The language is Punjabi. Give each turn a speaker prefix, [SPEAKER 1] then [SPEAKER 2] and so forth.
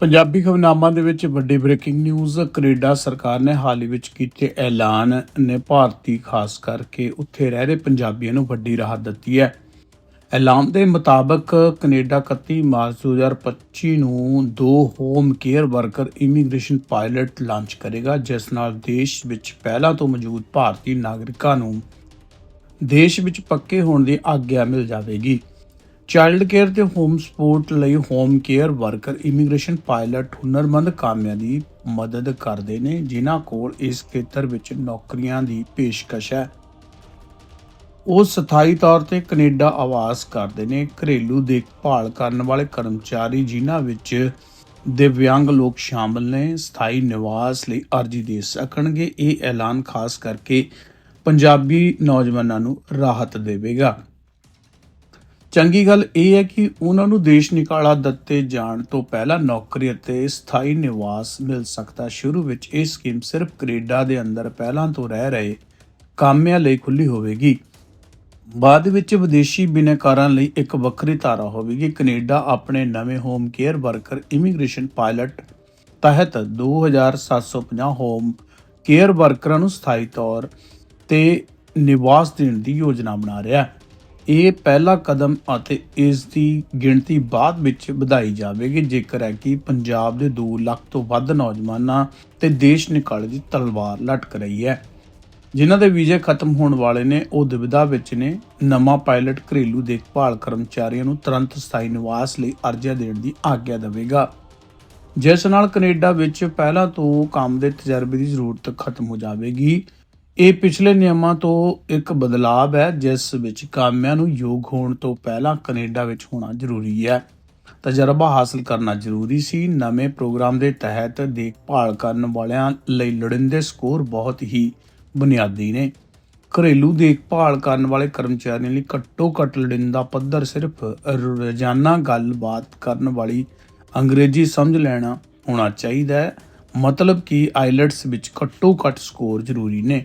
[SPEAKER 1] ਪੰਜਾਬੀ ਖਬਰਨਾਮਾ ਦੇ ਵਿੱਚ ਵੱਡੀ ਬ੍ਰੇਕਿੰਗ ਨਿਊਜ਼ ਕੈਨੇਡਾ ਸਰਕਾਰ ਨੇ ਹਾਲ ਹੀ ਵਿੱਚ ਕੀਤੇ ਐਲਾਨ ਨੇ ਭਾਰਤੀ ਖਾਸ ਕਰਕੇ ਉੱਥੇ ਰਹਿ ਰਹੇ ਪੰਜਾਬੀਆਂ ਨੂੰ ਵੱਡੀ ਰਾਹਤ ਦਿੱਤੀ ਹੈ। ਐਲਾਨ ਦੇ ਮੁਤਾਬਕ ਕੈਨੇਡਾ 31 ਮਾਰਚ 2025 ਨੂੰ ਦੋ home care worker immigration pilot launch ਕਰੇਗਾ, ਜਿਸ ਨਾਲ ਦੇਸ਼ ਵਿੱਚ ਪਹਿਲਾਂ ਤੋਂ ਮੌਜੂਦ ਭਾਰਤੀ ਨਾਗਰਿਕਾਂ ਨੂੰ ਦੇਸ਼ ਵਿੱਚ ਪੱਕੇ ਹੋਣ ਦੀ ਆਗਿਆ ਮਿਲ ਜਾਵੇਗੀ। ਚਾਈਲਡ ਕੇਅਰ ਤੇ ਹੋਮ ਸਪੋਰਟ ਲਈ home care worker immigration pilot ਹੁਨਰਮੰਦ ਕਾਮਿਆਂ ਦੀ ਮਦਦ ਕਰਦੇ ਨੇ, ਜਿਨ੍ਹਾਂ ਕੋਲ ਇਸ ਖੇਤਰ ਵਿੱਚ ਨੌਕਰੀਆਂ ਦੀ ਪੇਸ਼ਕਸ਼ ਹੈ। ਉਹ ਸਥਾਈ ਤੌਰ ਤੇ ਕੈਨੇਡਾ ਆਵਾਸ ਕਰਦੇ ਨੇ। ਘਰੇਲੂ ਦੇਖਭਾਲ ਕਰਨ ਵਾਲੇ ਕਰਮਚਾਰੀ, ਜਿਨ੍ਹਾਂ ਵਿੱਚ ਦਿਵਿਆਂਗ ਲੋਕ ਸ਼ਾਮਲ ਨੇ, ਸਥਾਈ ਨਿਵਾਸ ਲਈ ਅਰਜ਼ੀ ਦੇ ਸਕਣਗੇ। ਇਹ ਐਲਾਨ ਖਾਸ ਕਰਕੇ ਪੰਜਾਬੀ ਨੌਜਵਾਨਾਂ ਨੂੰ ਰਾਹਤ ਦੇਵੇਗਾ। ਚੰਗੀ ਗੱਲ ਇਹ ਹੈ ਕਿ ਉਹਨਾਂ ਨੂੰ ਦੇਸ਼ ਨਿਕਾਲਾ ਦਿੱਤੇ ਜਾਣ ਤੋਂ ਪਹਿਲਾਂ ਨੌਕਰੀ ਅਤੇ ਸਥਾਈ ਨਿਵਾਸ ਮਿਲ ਸਕਦਾ। ਸ਼ੁਰੂ ਵਿੱਚ ਇਹ ਸਕੀਮ ਸਿਰਫ ਕੈਨੇਡਾ ਦੇ ਅੰਦਰ ਪਹਿਲਾਂ ਤੋਂ ਰਹਿ ਰਹੇ ਕਾਮਿਆਂ ਲਈ ਖੁੱਲੀ ਹੋਵੇਗੀ। ਬਾਅਦ ਵਿੱਚ ਵਿਦੇਸ਼ੀ ਬਿਨੈਕਾਰਾਂ ਲਈ ਇੱਕ ਵੱਖਰੀ ਧਾਰਾ ਹੋਵੇਗੀ। ਕੈਨੇਡਾ ਆਪਣੇ ਨਵੇਂ home care worker immigration pilot ਤਹਿਤ 2750 ਹੋਮ ਕੇਅਰ ਵਰਕਰਾਂ ਨੂੰ ਸਥਾਈ ਤੌਰ ਤੇ ਨਿਵਾਸ ਦੇਣ ਦੀ ਯੋਜਨਾ ਬਣਾ ਰਿਹਾ ਹੈ। ਇਹ ਪਹਿਲਾ ਕਦਮ ਅਤੇ ਇਸ ਦੀ ਗਿਣਤੀ ਬਾਅਦ ਵਿੱਚ ਵਧਾਈ ਜਾਵੇਗੀ, ਜੇਕਰ ਹੈ ਕਿ ਪੰਜਾਬ ਦੇ 2 ਲੱਖ ਤੋਂ ਵੱਧ ਨੌਜਵਾਨਾਂ ਤੇ ਦੇਸ਼ ਨਿਕਾਲੇ ਦੀ ਤਲਵਾਰ ਲਟਕ ਰਹੀ ਹੈ। ਜਿਨ੍ਹਾਂ ਦੇ ਵੀਜ਼ੇ ਖਤਮ ਹੋਣ ਵਾਲੇ ਨੇ, ਉਹ ਦੁਵਿਧਾ ਵਿੱਚ ਨੇ। ਨਵਾਂ ਪਾਇਲਟ ਘਰੇਲੂ ਦੇਖਭਾਲ ਕਰਮਚਾਰੀਆਂ ਨੂੰ ਤੁਰੰਤ ਸਥਾਈ ਨਿਵਾਸ ਲਈ ਅਰਜ਼ੀਆਂ ਦੇਣ ਦੀ ਆਗਿਆ ਦੇਵੇਗਾ। ਜਿਸ ਨਾਲ ਕੈਨੇਡਾ ਵਿੱਚ ਪਹਿਲਾਂ ਤੋਂ ਕੰਮ ਦੇ ਤਜਰਬੇ ਦੀ ਜ਼ਰੂਰਤ ਖਤਮ ਹੋ ਜਾਵੇਗੀ। ਇਹ ਪਿਛਲੇ ਨਿਯਮਾਂ ਤੋਂ ਇੱਕ ਬਦਲਾਅ ਹੈ, ਜਿਸ ਵਿੱਚ ਕਾਮਿਆਂ ਨੂੰ ਯੋਗ ਹੋਣ ਤੋਂ ਪਹਿਲਾਂ ਕੈਨੇਡਾ ਵਿੱਚ ਹੋਣਾ ਜ਼ਰੂਰੀ ਹੈ। ਤਜਰਬਾ ਹਾਸਲ ਕਰਨਾ ਜ਼ਰੂਰੀ ਸੀ। ਨਵੇਂ ਪ੍ਰੋਗਰਾਮ ਦੇ ਤਹਿਤ ਦੇਖਭਾਲ ਕਰਨ ਵਾਲਿਆਂ ਲਈ ਲੋੜੀਂਦੇ ਸਕੋਰ ਬਹੁਤ ਹੀ ਬੁਨਿਆਦੀ ਨੇ। ਘਰੇਲੂ ਦੇਖਭਾਲ ਕਰਨ ਵਾਲੇ ਕਰਮਚਾਰੀਆਂ ਲਈ ਘੱਟੋ ਘੱਟ ਲੋੜੀਂਦਾ ਪੱਧਰ ਸਿਰਫ ਰੋਜ਼ਾਨਾ ਗੱਲਬਾਤ ਕਰਨ ਵਾਲੀ ਅੰਗਰੇਜ਼ੀ ਸਮਝ ਲੈਣਾ ਹੋਣਾ ਚਾਹੀਦਾ ਹੈ। ਮਤਲਬ ਕਿ ਆਈਲੈਟਸ ਵਿੱਚ ਘੱਟੋ ਘੱਟ ਸਕੋਰ ਜ਼ਰੂਰੀ ਨੇ।